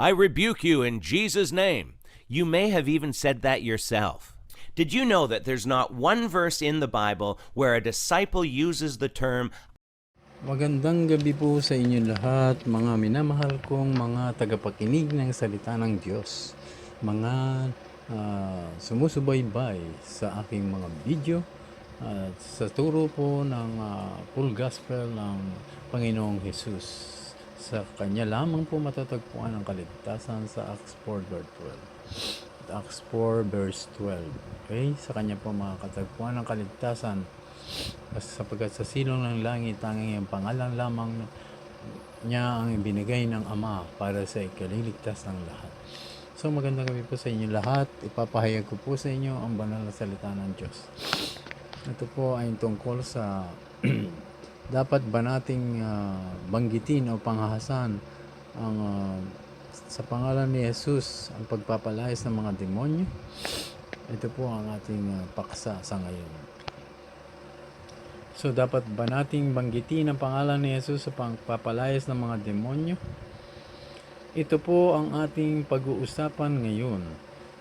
I rebuke you in Jesus' name. You may have even said that yourself. Did you know that there's not one verse in the Bible where a disciple uses the term Magandang gabi po sa inyo lahat, mga minamahal kong mga tagapakinig ng salita ng Diyos. Mga ah, sumusubaybay sa aking mga video at sa turo po ng ah, full gospel ng Panginoong Jesus. Sa Kanya lamang po matatagpuan ang kaligtasan sa Acts 4 verse 12. Acts 4 verse 12. Okay? Sa Kanya po makakatagpuan ang kaligtasan sapagkat sa silong ng langit tanging ang pangalan lamang niya ang ibinigay ng Ama para sa ikaliligtas ng lahat. So magandang gabi po sa inyo lahat. Ipapahayag ko po sa inyo ang banal na salita ng Diyos. Ito po ay tungkol sa dapat ba nating ah, banggitin o panghahasan ang ah, sa pangalan ni Jesus ang pagpapalayas ng mga demonyo. Ito po ang ating ah, paksa sa ngayon. So dapat ba nating banggitin ang pangalan ni Jesus sa pagpapalayas ng mga demonyo? Ito po ang ating pag-uusapan ngayon.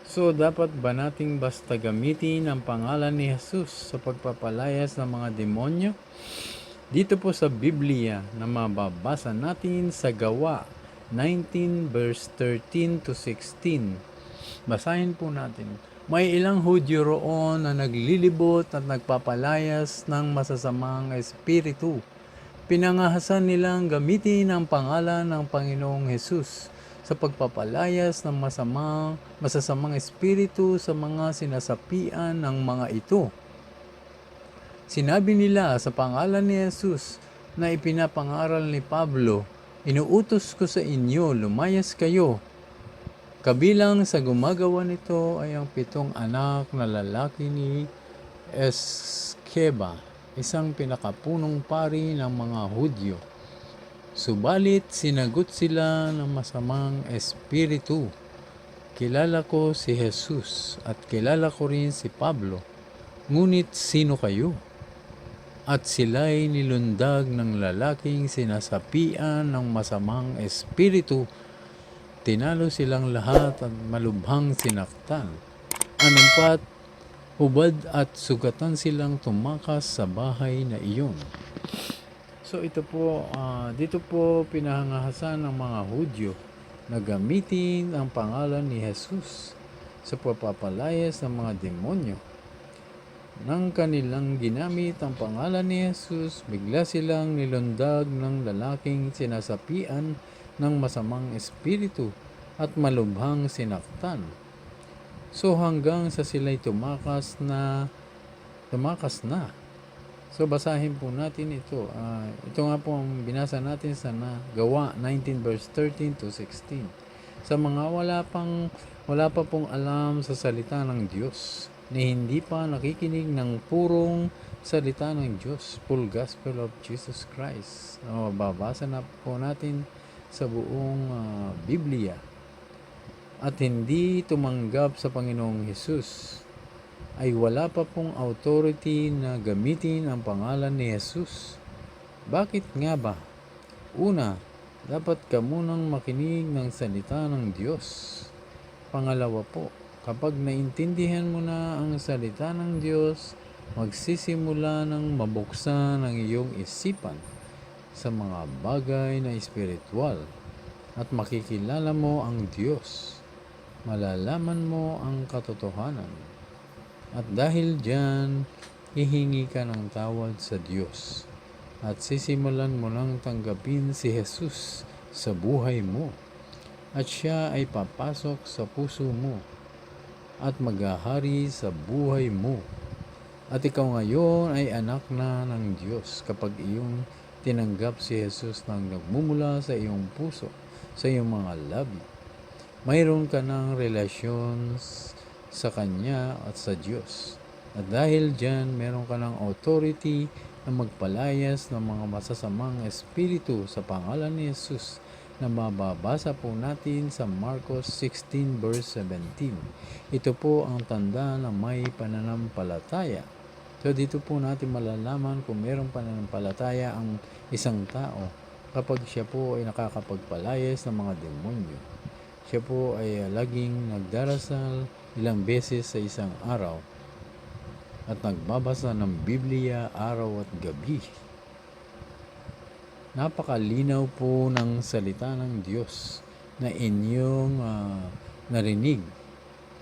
So dapat ba nating basta gamitin ang pangalan ni Jesus sa pagpapalayas ng mga demonyo? Dito po sa Biblia na mababasa natin sa Gawa 19 verse 13 to 16. Basahin po natin. May ilang Hudyo roon na naglilibot at nagpapalayas ng masasamang espiritu. Pinangahasan nilang gamitin ang pangalan ng Panginoong Hesus sa pagpapalayas ng masamang, masasamang espiritu sa mga sinasapian ng mga ito. Sinabi nila sa pangalan ni Jesus na ipinapangaral ni Pablo, Inuutos ko sa inyo, lumayas kayo Kabilang sa gumagawa nito ay ang pitong anak na lalaki ni Eskeba, isang pinakapunong pari ng mga Hudyo. Subalit sinagot sila ng masamang espiritu. Kilala ko si Jesus at kilala ko rin si Pablo. Ngunit sino kayo? At sila'y nilundag ng lalaking sinasapian ng masamang espiritu Tinalo silang lahat at malubhang sinaktan. Anumpat, hubad at sugatan silang tumakas sa bahay na iyon. So ito po, ah, dito po pinahangahasan ng mga Hudyo na gamitin ang pangalan ni Jesus sa pagpapalayas ng mga demonyo. Nang kanilang ginamit ang pangalan ni Jesus, bigla silang nilundag ng lalaking sinasapian ng masamang espiritu at malubhang sinaktan. So hanggang sa sila'y tumakas na tumakas na. So basahin po natin ito. Ah, ito nga po ang binasa natin sa na, Gawa 19 verse 13 to 16. Sa mga wala pang wala pa pong alam sa salita ng Diyos ni hindi pa nakikinig ng purong salita ng Diyos, full gospel of Jesus Christ. O, babasa na po natin sa buong ah, Biblia at hindi tumanggap sa Panginoong Hesus ay wala pa pong authority na gamitin ang pangalan ni Jesus. Bakit nga ba? Una, dapat ka munang makinig ng salita ng Diyos. Pangalawa po, kapag naintindihan mo na ang salita ng Diyos, magsisimula ng mabuksan ang iyong isipan sa mga bagay na espiritual at makikilala mo ang Diyos. Malalaman mo ang katotohanan. At dahil diyan, hihingi ka ng tawad sa Diyos. At sisimulan mo nang tanggapin si Jesus sa buhay mo. At siya ay papasok sa puso mo at maghahari sa buhay mo. At ikaw ngayon ay anak na ng Diyos kapag iyong tinanggap si Jesus nang nagmumula sa iyong puso, sa iyong mga labi. Mayroon ka ng relasyon sa Kanya at sa Diyos. At dahil dyan, meron ka ng authority na magpalayas ng mga masasamang espiritu sa pangalan ni Jesus na mababasa po natin sa Marcos 16 verse 17. Ito po ang tanda na may pananampalataya So dito po natin malalaman kung mayroong pananampalataya ang isang tao kapag siya po ay nakakapagpalayas ng mga demonyo. Siya po ay ah, laging nagdarasal ilang beses sa isang araw at nagbabasa ng Biblia araw at gabi. Napakalinaw po ng salita ng Diyos na inyong ah, narinig.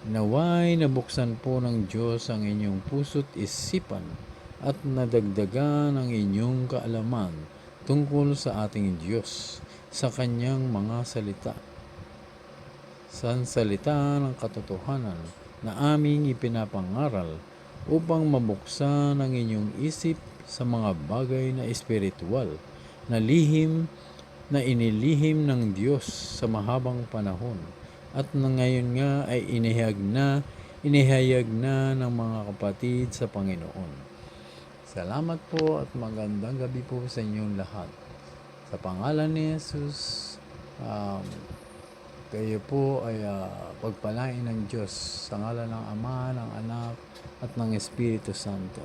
Naway nabuksan po ng Diyos ang inyong puso't isipan at nadagdagan ang inyong kaalaman tungkol sa ating Diyos sa kanyang mga salita. Sa salita ng katotohanan na aming ipinapangaral upang mabuksan ang inyong isip sa mga bagay na espiritual na lihim na inilihim ng Diyos sa mahabang panahon at na ngayon nga ay inihayag na inihayag na ng mga kapatid sa Panginoon. Salamat po at magandang gabi po sa inyong lahat. Sa pangalan ni Jesus, um, kayo po ay ah, pagpalain ng Diyos sa ngalan ng Ama, ng Anak, at ng Espiritu Santo.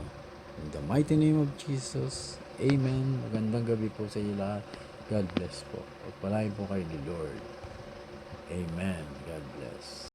In the mighty name of Jesus, Amen. Magandang gabi po sa iyo lahat. God bless po. Pagpalain po kayo ni Lord. Amen. God bless.